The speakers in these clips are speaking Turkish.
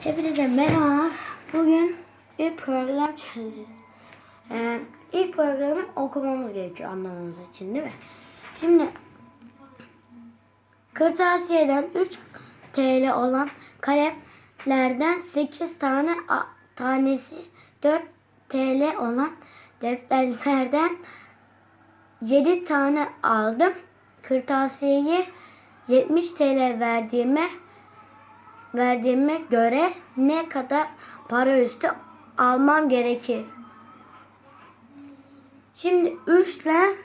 Hepinize merhaba. Bugün bir program çözeceğiz. Ee, ilk programı okumamız gerekiyor anlamamız için değil mi? Şimdi kırtasiyeden 3 TL olan kalemlerden 8 tane a- tanesi 4 TL olan defterlerden 7 tane aldım. Kırtasiyeyi 70 TL verdiğime verdiğime göre ne kadar para üstü almam gerekir? Şimdi 3 ile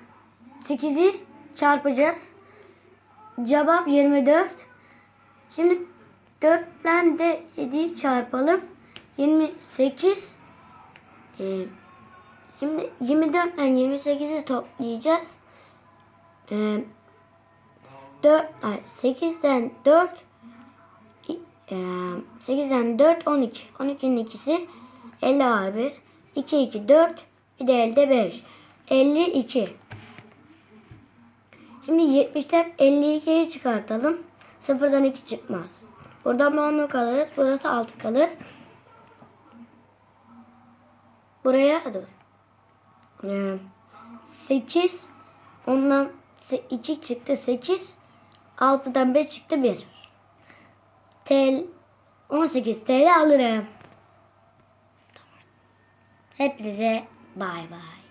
8'i çarpacağız. Cevap 24. Şimdi 4 ile de 7'yi çarpalım. 28. Ee, şimdi 24 ile 28'i toplayacağız. Ee, 4, ay, 8'den 4 ee, 8'den 4 12. 12'nin ikisi 50 var bir. 2 2 4 bir de elde 5. 52. Şimdi 70'ten 52'yi çıkartalım. 0'dan 2 çıkmaz. Buradan 10 kalırız. Burası 6 kalır. Buraya dur. Ee, 8 ondan 2 çıktı 8 6'dan 5 çıktı 1. TL 18 TL alırım. Hepinize bay bay.